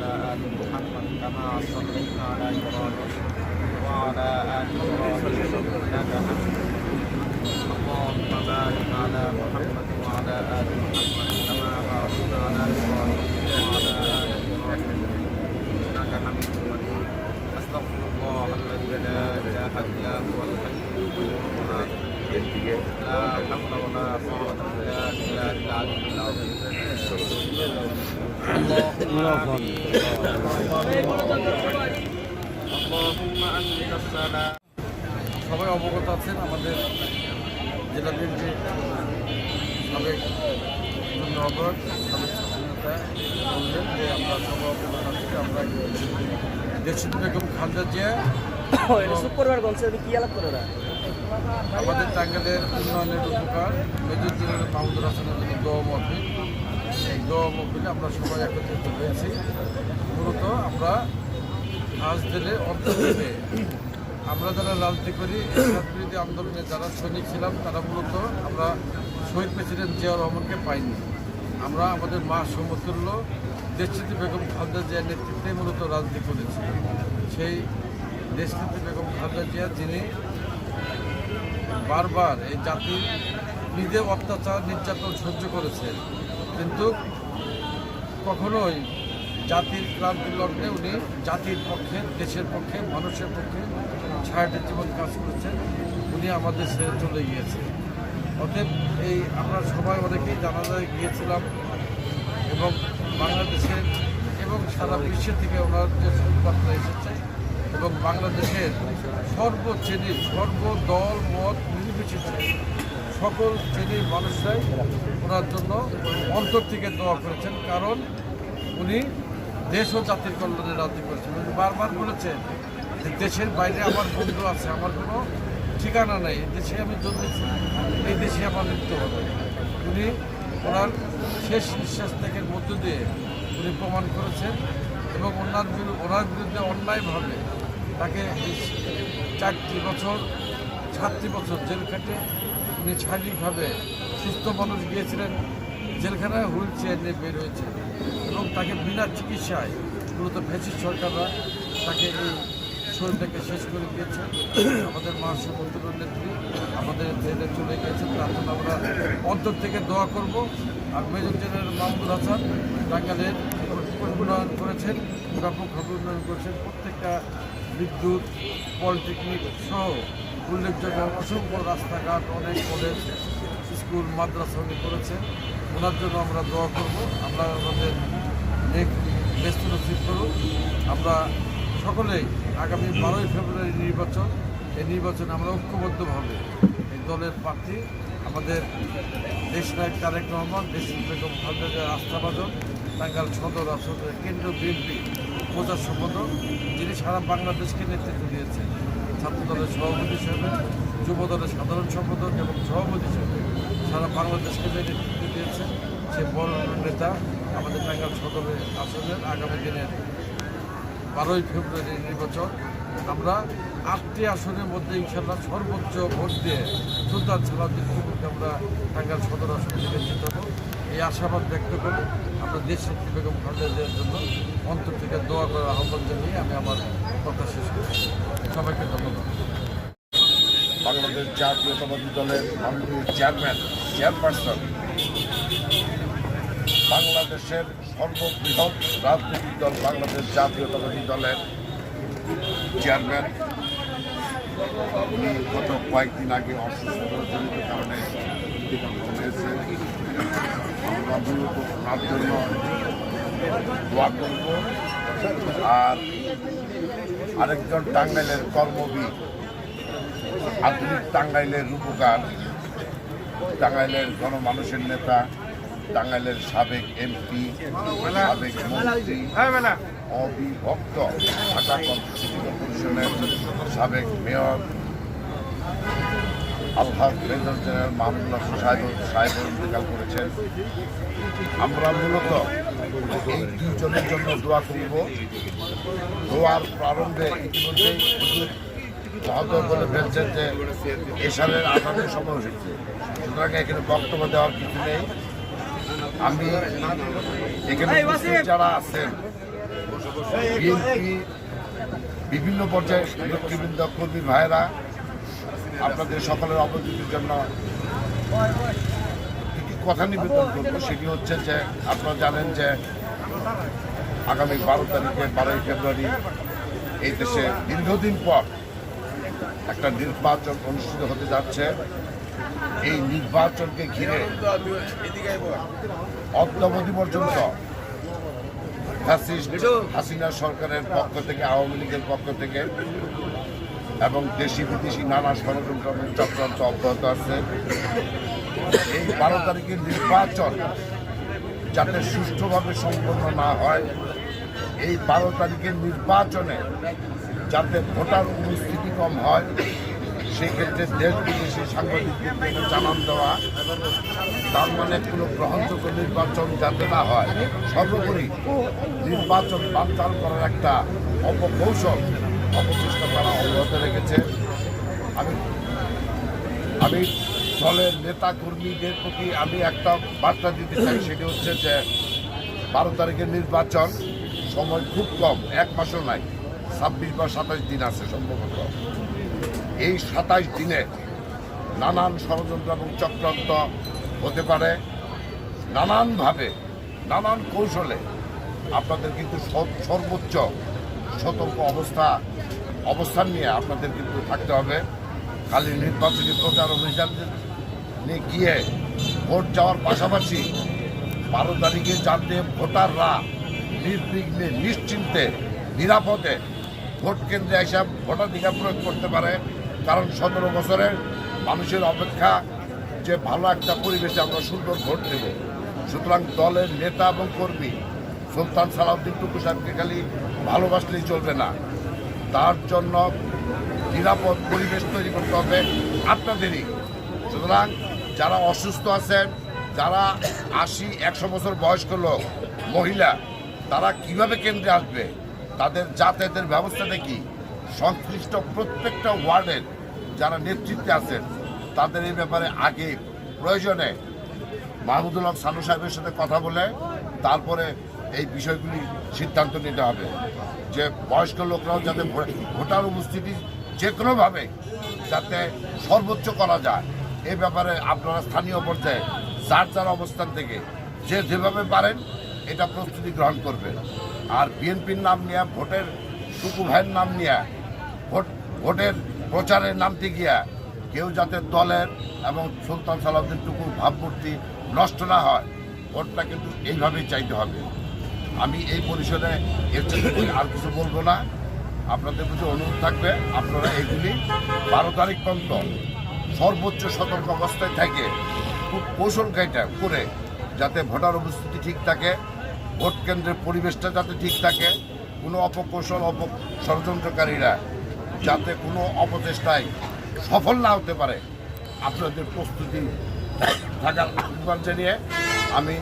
وعلى ال محمد كما صليت على إبراهيم وعلى ال إبراهيم انك حميد اللهم بارك على محمد وعلى ال محمد كما باركت على إبراهيم وعلى ال إبراهيم انك حميد مجيد استغفر الله الذي لا اله الا هو الحي القيوم لا حول ولا قوه الا بالله العلي العظيم সবাই অবগত আছেন আমাদের জেলা বিএনপি সাবেক নগর সাবেক বললেন যে আমরা সবাই অবগত আছি আমরা দেশিদ বেগম খালেদা জিয়া আমাদের টাঙ্গালের উন্নয়নের উপকার মেজর জেনারেল মাহমুদুর হাসানের জন্য দোয়া মহফিল দোয়া মহফিলে আমরা সবাই একত্রিত হয়েছি। মূলত আমরা আজ দিলে দিলে আমরা যারা রাজনীতি করি বিরোধী আন্দোলনে যারা সৈনিক ছিলাম, তারা মূলত আমরা শহীদ প্রেসিডেন্ট জিয়াউর রহমানকে পাইনি। আমরা আমাদের মা সমতুল্য দেশনীতি বেগম খালেদা জিয়ার নেতৃত্বে মূলত রাজনীতি করেছি। সেই দেশনীতি বেগম খালেদা জিয়া, যিনি বারবার এই জাতির নিজে অত্যাচার, নির্যাতন সহ্য করেছেন কিন্তু কখনোই জাতির ক্রান্তি লগ্নে উনি জাতির পক্ষে, দেশের পক্ষে, মানুষের পক্ষে ছায়াটের জীবন কাজ করেছেন, উনি আমাদের ছেড়ে চলে গিয়েছে অতএব এই আমরা সবাই অনেকেই জানাজায় গিয়েছিলাম এবং বাংলাদেশের এবং সারা বিশ্বের থেকে ওনার যে সংবাদটা এসেছে এবং বাংলাদেশের সর্ব শ্রেণির সর্বদল, মত নির্বিশেষে সকল শ্রেণির মানুষরাই ওনার জন্য অন্তর থেকে দোয়া করেছেন। কারণ উনি দেশ ও জাতির কল্যাণে রাজনীতি করেছেন। উনি বারবার বলেছেন যে দেশের বাইরে আমার বন্ধু আছে, আমার কোনো ঠিকানা নেই দেশে আমি জন্মেছি, এই দেশে আমার মৃত্যু হবে। উনি ওনার শেষ নিঃশ্বাস থেকে মধ্য দিয়ে উনি প্রমাণ করেছেন এবং ওনার ওনার বিরুদ্ধে অন্যায়ভাবে তাকে চারটি বছর, সাতটি বছর জেল খাটে উনি শারীরিকভাবে সুস্থ মানুষ গিয়েছিলেন। জেলখানায় হুইল চেয়ার নিয়ে বের হয়েছে এবং তাকে বিনা চিকিৎসায় মূলত ফ্যাসিস সরকাররা তাকে এই শরীরটাকে শেষ করে দিয়েছে। আমাদের মহাসভা নেত্রী আমাদের ছেলে চলে গিয়েছেন তার জন্য আমরা অন্তর থেকে দোয়া করব। আর মেজর জেনারেল মাহমুদ হাসান টাঙ্গালের উন্নয়ন করেছেন ব্যাপকভাবে উন্নয়ন করেছেন। প্রত্যেকটা বিদ্যুৎ, পলিটেকনিক সহ উল্লেখযোগ্য অসংখ্য রাস্তাঘাট, অনেক কলেজ, স্কুল, মাদ্রাসা উনি করেছেন। ওনার জন্য আমরা দোয়া করব। আমরা আমাদের ব্যস্ত নসিব করুন আমরা সকলেই আগামী বারোই ফেব্রুয়ারি নির্বাচন, এই নির্বাচনে আমরা ঐক্যবদ্ধভাবে এই দলের প্রার্থী, আমাদের দেশ দেশনায়ক তারেক রহমান, দেশ বেগম খালেদা আস্থাভাজন টাঙ্গাল সদর আসনের কেন্দ্রীয় বিএনপি প্রচার সম্পাদক, যিনি সারা বাংলাদেশকে নেতৃত্ব দিয়েছেন। ছাত্র দলের সভাপতি হিসেবে যুব দলের সাধারণ সম্পাদক এবং সভাপতি হিসেবে সারা বাংলাদেশকে নেতৃত্ব সে বড় নেতা আমাদের টাঙ্গাল সদরের আসনের আগামী দিনের বারোই ফেব্রুয়ারি নির্বাচন। আমরা আটটি আসনের মধ্যে ইনশাল্লাহ সর্বোচ্চ ভোট দিয়ে সুলতান সালাউদ্দিন টিপুকে আমরা টাঙ্গাল সদর আসন থেকে জিতাবো এই আশাবাদ ব্যক্ত করে আমরা দেশ নেত্রী বেগম খালেদা জিয়ার জন্য অন্তর থেকে দোয়া করার আহ্বান জানিয়ে আমি আমার কথা শেষ করছি। সবাইকে ধন্যবাদ। বাংলাদেশ জাতীয়তাবাদী দলের মাননীয় চেয়ারম্যান, চেয়ারপারসন বাংলাদেশের সর্ববৃহৎ রাজনৈতিক দল বাংলাদেশ জাতীয়তাবাদী দলের চেয়ারম্যান। উনি গত কয়েকদিন আগে অসুস্থজনিত কারণে জন্য দোয়া করব। আর আরেকজন টাঙ্গাইলের কর্মবীর আধুনিক টাঙ্গাইলের রূপকার, টাঙ্গাইলের গণমানুষের নেতা টাঙ্গাইলের সাবেক এমপি, সাবেক অবিভক্ত ঢাকা সিটি কর্পোরেশনের সাবেক মেয়র, আলহাজ মেজর জেনারেল মাহমুদুল্লাহ সাহেব সাহেব ইন্তেকাল করেছেন। আমরা মূলত এই দুজনের জন্য দোয়া করব। দোয়ার প্রারম্ভে ইতিমধ্যেই হুজুর মহোদয় বলে ফেলছেন যে এসারের আজানের সময় হয়েছে। সুতরাং এখানে বক্তব্য দেওয়ার কিছু নেই। আমি এখানে যারা আছেন বিএনপি বিভিন্ন পর্যায়ে নেতৃবৃন্দ কর্মী ভাইয়েরা আপনাদের সকলের অবগতির জন্য একটি কথা নিবেদন করব। সেটি হচ্ছে যে আপনারা জানেন যে আগামী বারো তারিখে বারোই ফেব্রুয়ারি এই দেশে দীর্ঘদিন পর একটা নির্বাচন অনুষ্ঠিত হতে যাচ্ছে। এই নির্বাচনকে ঘিরে অদ্যাবধি পর্যন্ত ফ্যাসিস্ট হাসিনা সরকারের পক্ষ থেকে আওয়ামী লীগের পক্ষ থেকে এবং দেশি বিদেশি নানা ষড়যন্ত্র চক্রান্ত অব্যাহত আছে। এই বারো তারিখের নির্বাচন যাতে সুষ্ঠুভাবে সম্পন্ন না হয় এই বারো তারিখের নির্বাচনে যাতে ভোটার উপস্থিতি কম হয় সেই ক্ষেত্রে দেশ বিদেশি সাংবাদিকদের জানান দেওয়া, তার মানে কোনো গ্রহণযোগ্য নির্বাচন যাতে না হয়, সর্বোপরি নির্বাচন বানচাল করার একটা অপকৌশল অপচেষ্টা তারা অব্যাহত রেখেছে। আমি আমি দলের নেতা কর্মীদের প্রতি আমি একটা বার্তা দিতে চাই, সেটি হচ্ছে যে বারো তারিখের নির্বাচন সময় খুব কম, এক মাসও নাই, ছাব্বিশ বা সাতাশ দিন আছে সম্ভবত। এই সাতাশ দিনে নানান ষড়যন্ত্র এবং চক্রান্ত হতে পারে। নানানভাবে, নানান কৌশলে আপনাদের কিন্তু সর্বোচ্চ সতর্ক অবস্থা, অবস্থান নিয়ে আপনাদের কিন্তু থাকতে হবে। খালি নির্বাচনী প্রচার অভিযান নিয়ে গিয়ে ভোট যাওয়ার পাশাপাশি বারো তারিখে যাতে ভোটাররা নির্বিঘ্নে, নিশ্চিন্তে, নিরাপদে ভোট কেন্দ্রে এসে ভোটাধিকার প্রয়োগ করতে পারে কারণ সতেরো বছরের মানুষের অপেক্ষা যে ভালো একটা পরিবেশে আমরা সুন্দর ভোট দেব। সুতরাং দলের নেতা এবং কর্মী, সুলতান সালাউদ্দিন টুকু সাহেবকে খালি ভালোবাসলেই চলবে না। তার জন্য নিরাপদ পরিবেশ তৈরি করতে হবে আপনাদেরই। সুতরাং যারা অসুস্থ আছেন, যারা আশি, একশো বছর বয়স্ক লোক, মহিলা, তারা কীভাবে কেন্দ্রে আসবে? তাদের যাতায়াতের ব্যবস্থাটা কি? সংশ্লিষ্ট প্রত্যেকটা ওয়ার্ডের যারা নেতৃত্বে আছেন, তাদের এই ব্যাপারে আগে প্রয়োজনে মাহমুদুল হক সানু সাহেবের সাথে কথা বলে তারপরে এই বিষয়গুলি সিদ্ধান্ত নিতে হবে যে বয়স্ক লোকরাও যাতে ভোটার উপস্থিতি যে কোনোভাবে যাতে সর্বোচ্চ করা যায়। এ ব্যাপারে আপনারা স্থানীয় পর্যায়ে যার যার অবস্থান থেকে যে যেভাবে পারেন এটা প্রস্তুতি গ্রহণ করবে আর বিএনপির নাম নিয়ে, ভোটের টুকু ভাইয়ের নাম নিয়ে, ভোট, ভোটের প্রচারের নামতে গিয়া কেউ যাতে দলের এবং সুলতান সালাউদ্দিন টুকু ভাবমূর্তি নষ্ট না হয়, ভোটটা কিন্তু এইভাবেই চাইতে হবে। আমি এই পরিষদে এর আর কিছু বলব না। আপনাদের প্রতি অনুরোধ থাকবে, আপনারা এগুলি বারো তারিখ পর্যন্ত সর্বোচ্চ সতর্ক অবস্থায় থাকে খুব কৌশল কাইটা করে যাতে ভোটার উপস্থিতি ঠিক থাকে, ভোট কেন্দ্রের পরিবেশটা যাতে ঠিক থাকে, কোনো অপকৌশল অপ ষড়যন্ত্রকারীরা যাতে কোনো অপচেষ্টায় সফল না হতে পারে। আপনাদের প্রস্তুতি থাকার আহ্বান জানিয়ে আমি